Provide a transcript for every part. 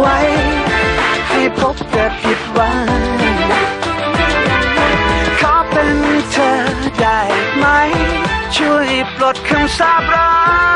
ไว้ ให้พบแต่ผิดหวังขอเป็นเธอได้ไหม ช่วยปลดคำสาปร้าย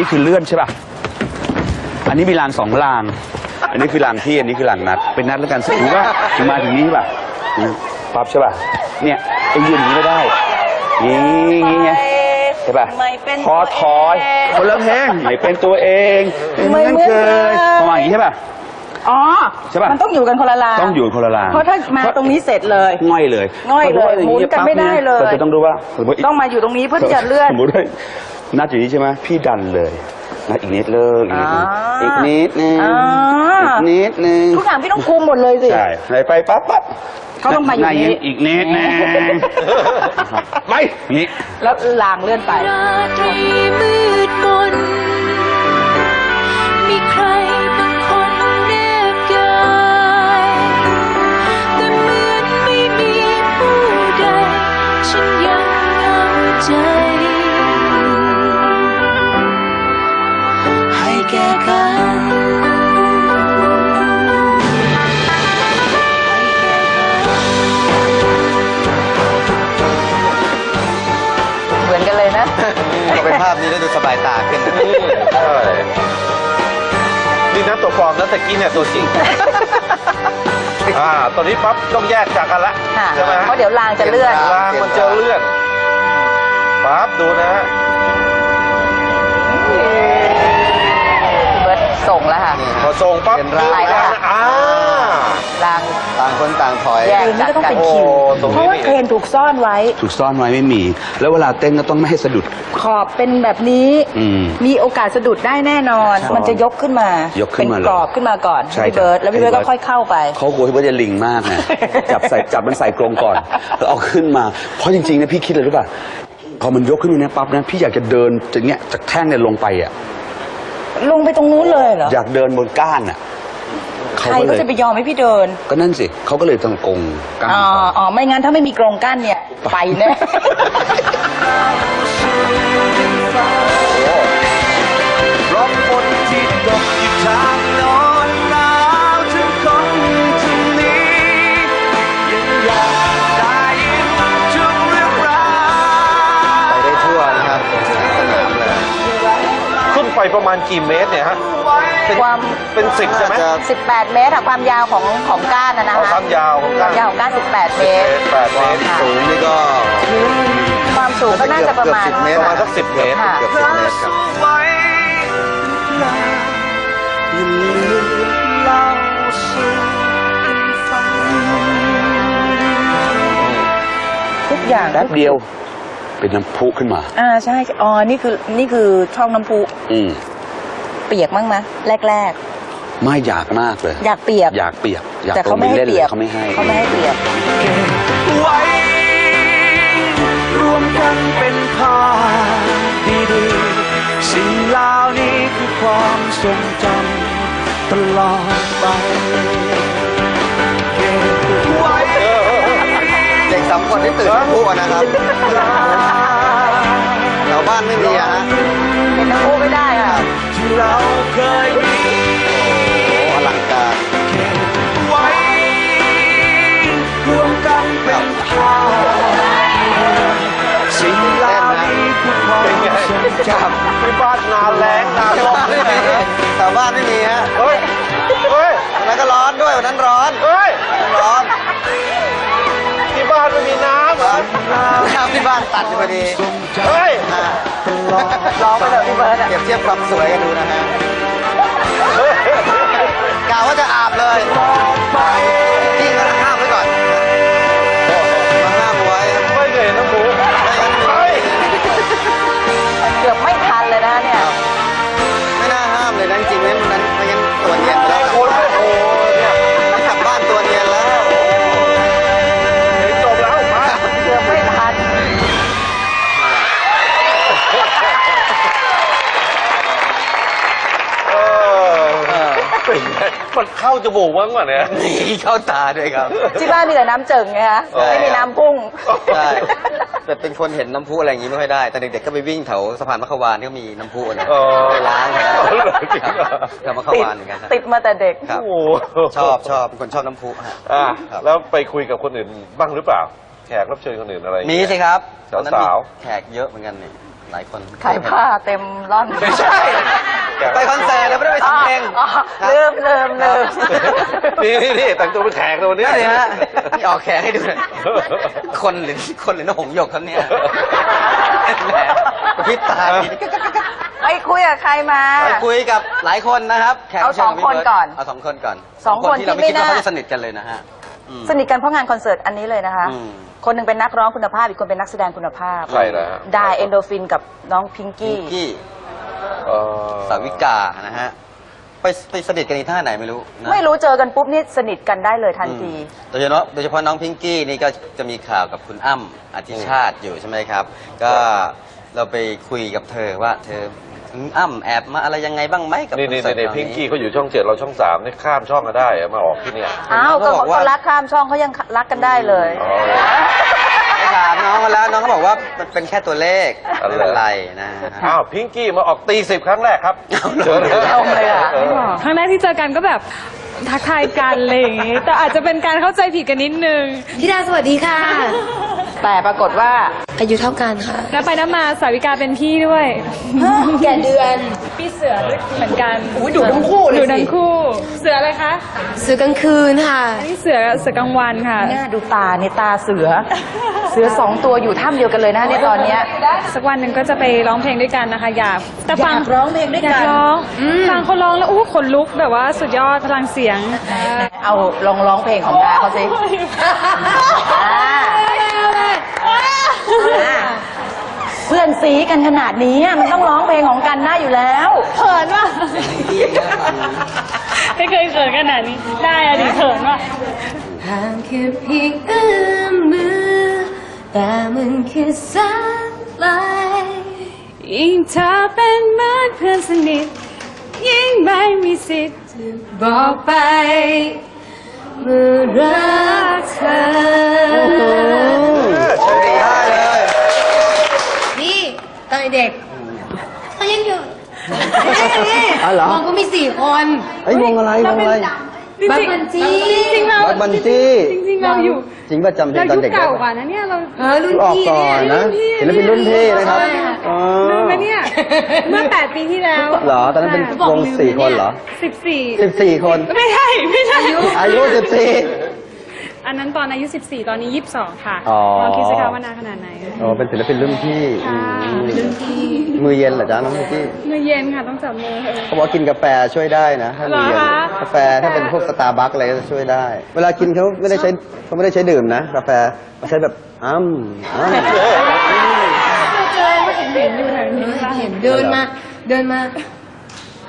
นนี้คือเลื่อนใช่ป่ะ อันนี้มีรางสองราง อันนี้คือรางพี่อันนี้คือรางนัด เป็นนัดแล้วกันถือว่าถึงมาถึงนี้ป่ะอืมปั๊บใช่ป่ะ เนี่ยไอ้ยืนอย่างนี้ไม่ได้นี่นี่ไง ใช่ป่ะไม่เป็นพอถอยคนละเพลงไม่เป็นตัวเองไม่นั่นเหมือนเคยกันประมาณอย่างนี้ใช่ป่ะ อ๋อ ใช่ปะ มันต้องอยู่กันคนละลางต้องอยู่คนละรางเพราะถ้ามาตรงนี้เสร็จเลย ง่อยเลยง่อยเลยพราะว่าางหมุนกันไม่ได้เลยปั๊บนี่เราจะต้องดูว่าสมมติ ต้องมาอยู่ตรงนี้เพื่อที่จะเลื่อน สมมติว่า นัดอยู่นี้ใช่ไหมพี่ดันเลยนัดอีกนิดเลยอ่าอีกนิดนึงอ่าอีกนิดนึงทุกอย่างพี่ต้องคุมหมดเลยสิใช่ไปไปปั๊บปั๊บเขาต้องมาอยู่หนี้อีกนิดนึงไปนี่แล้วลางเลื่อนไปราตรีมืดมนมีใครบางคนเรียบกายแต่เหมือนไม่มีผู้ใดฉันยังเหงาใจ ภาพนี้แล้วดูสบายตาขึ้นนะใช่นี่นะตัวปลอมแล้วตะกี้เนี่ยตัวจริง อ่าตอนนี้ปั๊บต้องแยกจากกันละค่ะใช่ไหมเพราะเดี๋ยวรางจะเลื่อน รางมันจะเลื่อนปั๊บดูนะฮะเบิร์ตส่งแล้วค่ะ พอส่งปั๊บเป็นรางไปแล้วค่ะอ่า ราง ต่างคนต่างถอย แยกจากกันโอ้ตรงเพนี้ราะว่านี่เครนถูกซ่อนไว้ ถูกซ่อนไว้ไม่มี แล้วเวลาเต้นก็ต้องไม่ให้สะดุด ขอบเป็นแบบนี้ อืมมีโอกาสสะดุดได้แน่นอน ใช่มันจะยกขึ้นมายกขึ้นมาเป็นกรอบขึ้นมาก่อนใช่พี่เบิร์ตครับแล้วพี่เบิร์ตให้ก็เบิร์ตค่อยเข้าไป เขากลัวพี่เบิร์ตจะลิงมากไง จับใส่จับมันใส่กรงก่อนแล้วเอาขึ้นมา เพราะจริงๆนะพี่คิดเลยรู้ป่ะพอมันยกขึ้นมาเนี่ยปั๊บนะพี่อยากจะเดินจากเนี้ยจากแท่งเนี่ยลงไปอะลงไปตรงนู้นเลยเหรอ อยากเดินบนก้านอะ ใครก็จะไปยอมให้พี่เดิน ก็นั่นสิเขาก็เลยต้องกงก้านอ๋ออ๋อไม่งั้นถ้าไม่มีกรงกั้นเนี่ย ไปแน่ร้องฝนที่ตกอยู่ทางโนอนหนาวถึงคนที่นี้ ยังอยากได้ยินทุกเรื่องราว ไปได้ทั่วนะครับสนามเลย ขึ้นไปประมาณกี่เมตรเนี่ยฮะเป็น ความเป็นสิบใช่ไหมน่าจะ 18 เมตรอะความยาวของของก้านนะนะเอาคะความยาวของคก้าวามยาวของก้าน 18 เมตร แปดเมตรสูงนี่ก็ความสูงก็น่าจะประมาณ เกือบ10เมตประมาณสักสิบเมตร ค่ะ เกือบสิบเมตรครับไว้ลาอย่าลืมเล่าสู่กันฟังทุกอย่างแป๊บเดียว เป็นน้ำพุขึ้นมา อ่าใช่ อ๋อ นี่คือนี่คือช่องน้ำพุ อืม เปียกมั้งไหมแรก ไม่อยากมากเลย ๆ อยากเปียก อยากเปียกอยากแต่เขาไม่ให้ลงปล่นเปียกเขาไม่ให้เขาไม่ให้เปียก ไว้ รวมกันเป็นภาพดีๆ สิ่งเหล่านี้คือความทรงจำตลอดไปเก็บไว้ เด็กสามคนที่ตื่นทุกวันนะครับแถวบ้านไม่มีอะฮะ เป็นน้ำพุไม่ได้ค่ะที่ เราเคยมีโอ้อลังการเก็บไว้รวมกันเป็นภาพสิ่งเหล่านี้คือความทรงจำที่บ้านนาแรงนาร้อนไม่มีแถวบ้านไม่มีฮะเฮ้ยเฮ้ยวันนั้นก็ร้อนด้วยวันนั้นร้อนเฮ้ยร้อนที่บ้าน ไม่มีน้ำเหรอน้ำที่บ้านตัดอยู่พอดีเฮ้ยอ่าร้องไปเลยพี่เบิร์ตอะเปรียบเทียบความสวยกันดูนะฮะกล่าวว่าจะ มันเข้าจมูกมั้งวะเนี่ยนี่เข้าตาด้วยครับ ที่บ้านมีแต่น้ำเจิ่งไงคะใช่ ไม่มีน้ำพุ่ง ใช่แต่เป็นคนเห็นน้ำพุอะไรอย่างงี้ไม่ค่อยได้ แต่เด็กๆก็ไปวิ่งแถวสะพานมะขวานที่เขามีน้ำพุนะอ๋อไปล้างกันอ๋อเหรอจริงเหรอ แถวมะขติดวานเหมือนกันฮะติดมาแต่เด็ก ครับโอ้โหชอบชอบเป็นคนชอบน้ำพุฮะอะครับ แล้วไปคุยกับคนอื่นบ้างหรือเปล่า แขกรับเชิญคนอื่นอะไรอย่างมีเงี้ย สิครับสาวๆ ตอนนั้นมีแขกเยอะเหมือนกันนี่หลายคนขายผ้าเต็มร่อนไม่ใช่ ไปคอนเสิร์ตแล้วไม่ได้ไปทำเพลงอ๋อลืมลืมลืมนี่นี่นี่แต่งตัวเป็นแขกเลยวันนี้นี่เลยฮะนี่ออกแขกให้ดูหน่อยคนหรือคนหรือน้องหงส์หยกครับเนี่ยแหมกระพริบตาทีไปคุยกับใครมาไปคุยกับหลายคนนะครับแขกรับชิญเอาสองคนก่อนเอาสองคนก่อนสองคนที่เราไม่ที่คิดไม่ว่าน่าเขาจะสนิทกันเลยนะฮะอืมสนิทกันเพราะงานคอนเสิร์ตอันนี้เลยนะคะอืมคนหนึ่งเป็นนักร้องคุณภาพอีกคนเป็นนักแสดงคุณภาพใครนะฮะได้เอนโดฟินกับน้องพิงพิกี้งกี้ เอ่อ สาวิกานะฮะไปไปสนิทกันในท่าไหนไม่รู้นะ ไม่รู้เจอกันปุ๊บนี่สนิทกันได้เลยทันทีอืมโดยเฉพาะโดยเฉพาะน้องพิงกี้นี่ก็จะมีข่าวกับคุณอ้ำอธิชาติอยู่ใช่ไหมครับ ก็เราไปคุยกับเธอว่าเธอคุณอ้ำแอบมาอะไรยังไงบ้างไหมกับนี่คอนี่เสิร์ตนี่คราวพิงกี้เขาอยู่ช่องเจ็ดเราช่องสามนี่ข้ามช่องก็ได้อะมาออกที่เนี่ย อ้าวเขาก็บอกว่าเขารักข้ามช่องเขายังรักกันได้เลย อ๋อไป ถามน้องเขาแล้วน้องเขาบอกว่ามันเป็นแค่ตัวเลขอะไรไม่เป็นไรนะฮะ อ้าวพิงกี้มาออกตีสิบครั้งแรกครับเอาลงเชิญลงเลยอะครั้งแรกที่เจอกันก็แบบทักทายกันอะไรอย่างงี้แต่อาจจะเป็นการเข้าใจผิดกันนิดนึง พี่ดาสวัสดีค่ะ แต่ปรากฏว่า อายุเท่ากันค่ะแล้วไปน้ำมาสาวิกาเป็นพี่ด้วย แก่เดือนพี่เสือด้วยเหมือนกันอุ้ยดูทั้งคู่เลยดูสิทั้งคู่ เสืออะไรคะซื้อกลางคืนค่ะ อันนี้เสือเสือกลางวันค่ะ เนี่ยดูตาเนี่ยตาเสือ เสือสองตัวอยู่ถ้ำเดียวกันเลยนะในยตอนเนี้ย สักวันหนึ่งก็จะไปร้องเพลงด้วยกันนะคะ อยากแต่ฟังอยากร้องเพลงด้วยกัน อยากร้องฟังเขาร้องแล้วอู้ขนลุกแบบว่าสุดยอดพลังเสียง เอาลองร้องเพลงของดาเขาสิ อ่าอ่าเพื่อนซีกันขนาดนี้อะมันต้องร้องเพลงของกันได้อยู่แล้ว เขินว่ะ ไม่เคยเขินขนาดนี้ ได้อะดิเขินว่ะ ห่างแค่เพียงเอื้อมมือ แต่มันคือสายลายยิ่งเธอเป็นเหมือนเพื่อนสนิท ยิ่งไม่มีสิทธิ์บอกไปเมื่อรักเธอ ได้เลยนี่ตอนเด็กเขายังอยู่อ๋อเหรอ มองก็มีสี่คนไอ้ยวงอะไรวงอะไรบัตมันจีจริงๆเราบัตบันจี้จริงๆเราอยู่จริงป่ะจำเพลเรางตอนยุคเด็กได้เก่าปะกว่านะเนี่ยเราเออรุ่นออกพี่ก่อเนี่ยนนะศิลปินรุ่นพี่นะครับใช่ค่ะอ๋อลืมไหมเนี่ยเมื่อ8ปีที่แล้วเหรอตอนนั้นเป็นวงสี่คนเหรอ14สิบสี่คน ไม่ใช่ไม่ใช่อายุสิบสี่ อันนั้นตอนอายุ 14 ตอนนี้ 22 ค่ะอ๋อ ลองคิดสิคะว่านานขนาดไหนอ๋อเป็นศิลปินรุ่นพี่อืมรุ่นพี่มือเย็นเหรอจ๊ะน้องพิงกี้มือเย็นค่ะต้องจับมือเออเขาบอกว่ากินกาแฟช่วยได้นะถ้ามือเย็นเหรอคะ กาแฟถ้าเป็นพวกสตาร์บัคอะไรก็จะช่วยได้ เวลากินเขาไม่ได้ใช้เขาไม่ได้ใช้ดื่มนะกาแฟเขาใช้แบบอ้ำอ้ำเราเจอเห็นเห็นอยู่แถวนี้ปะเห็นเดินมา เดินมา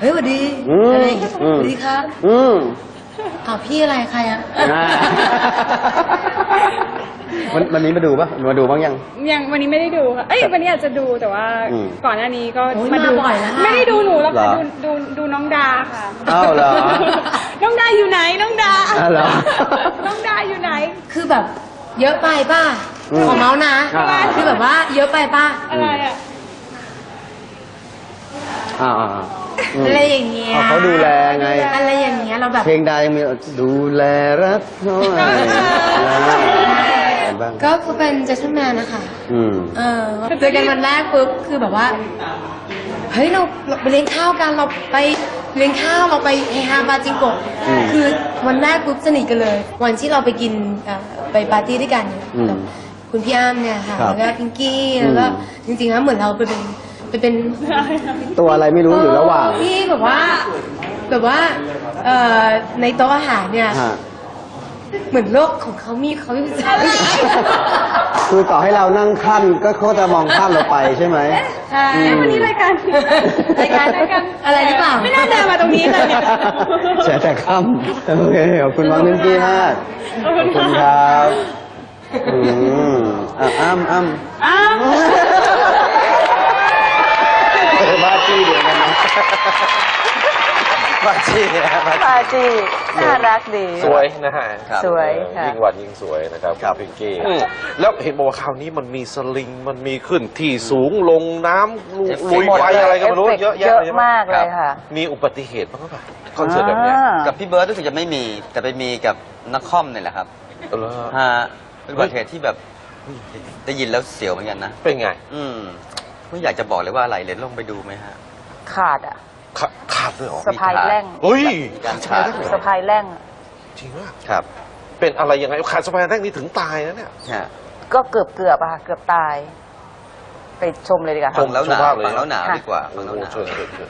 เฮ้ยสวัสดีอืมอะไรอย่างเงี้ยอืสมวัสดีครับ อืม อ้าวพี่อะไรใครอะอ่าวันวันนี้มาดูปะมาดูบ้างยัง ยังวันนี้ไม่ได้ดูค่ะ เอ้ยวันนี้อาจจะดูแต่ว่าอืม ก่อนหน้านี้ก็โอ้ยมาดูมาบ่อยแล้วค่ะไม่ได้ดูหนูแล้วค่ะเหรอดูดูดูน้องดาค่ะอ้าวเหรอ น้องดาอยู่ไหนน้องดาอ้าวเหรอ น้องดาอยู่ไหน คือแบบ เยอะไปป่ะอืมขอเมาส์นะอ่า คือแบบว่าเยอะไปป่ะอะไรอะ อ่าอ่าอ่าม อะไรอย่างเงี้ยอ๋อเขาดูแลไง อะไรอย่างเงี้ยเราแบบเพลงใดยังมีดูแลรักน้อยนะเห็นบ้างก็คือเป็นเจสันแมนนะคะอืมเออเจอกันวันแรกปุ๊บคือแบบว่า เฮ้ยเราเราไปเลี้ยงข้าวกันเราไปเลี้ยงข้าวเราไปเฮฮาบาจิงโกะอืมคือวันแรกปุ๊บสนิทกันเลย วันที่เราไปกินเอ่อไปปาร์ตี้ด้วยกันเนี่ยอืมกับคุณพี่อ้ำเนี่ยค่ะครับแล้วก็พิงกี้แล้วก็อืมจริงๆแล้วเหมือนเราไปเป็น ไปเป็น ตัวอะไรไม่รู้อยู่ระหว่างเออพี่แบบว่า แบบว่าเอ่อในโต๊ะอาหารเนี่ย ฮะ เหมือนโลกของเขามีเขาไม่มีคือต่อให้เรานั่งขั้นก็เขาจะมองข้ามเราไปใช่ไหม ใช่อืมวันนี้รายการรายการรายการอะไรหรือเปล่า ไม่น่าเดินมาตรงนี้เลยเนี่ยเสียแต่ค่ำโอเคขอบคุณน้องนิมกี้มากขอบคุณขอบคุณคค่ะรับ อืมอะอ้ำอ้ำอ้าว บ้าจี้เดียวกันนะปาจีนะปาปาจีจีน่ารักดี สวยนะฮะครับสวยเออค่ะ ยิ่งวันยิ่งสวยนะครับครับณพิงกี้อืมแล้วเห็นบอกว่าคราวนี้มันมีสลิงมันมีขึ้นที่สูงลงน้ำลุลุยหมดไฟเลยอะไรก็ไม่รู้เอฟเฟกต์เยอะเยแยะอะเลยใช่ไหมากเลยค่ะ มีอุบัติเหตุบ้างหรือเปล่าคอนเสิร์ตแบบเนี้ยอ่า กับพี่เบิร์ดรู้สึกจะไม่มี แต่ไปมีกับนักคอมเนี่ยแหละครับเออ ฮะเป็นอุบัติเหตุที่แบบได้ยินแล้วเสียวเหมือนกันนะ เป็นไง อืมไม่อยากจะบอกเลยว่าอะไรเลยลองไปดูไหมฮะ ขาดอะขาขาดด้วยเหรอสะพายแร่งเฮ้ยมีการขาดสะพายแร่งจริงว่าครับเป็นอะไรยังไงขาดสะพายแรกนี่ถึงตายนะเนี่ย ฮะก็เกือบเกือบๆอะค่ะเกือบตาย ไปชมเลยดีกว่า ฟังแล้วหนาวชมภาพเลย ฟังแล้วหนาวค่ะดีกว่าโอ้ฟังแล้วโหหนาว เชิญเชิญเชิญ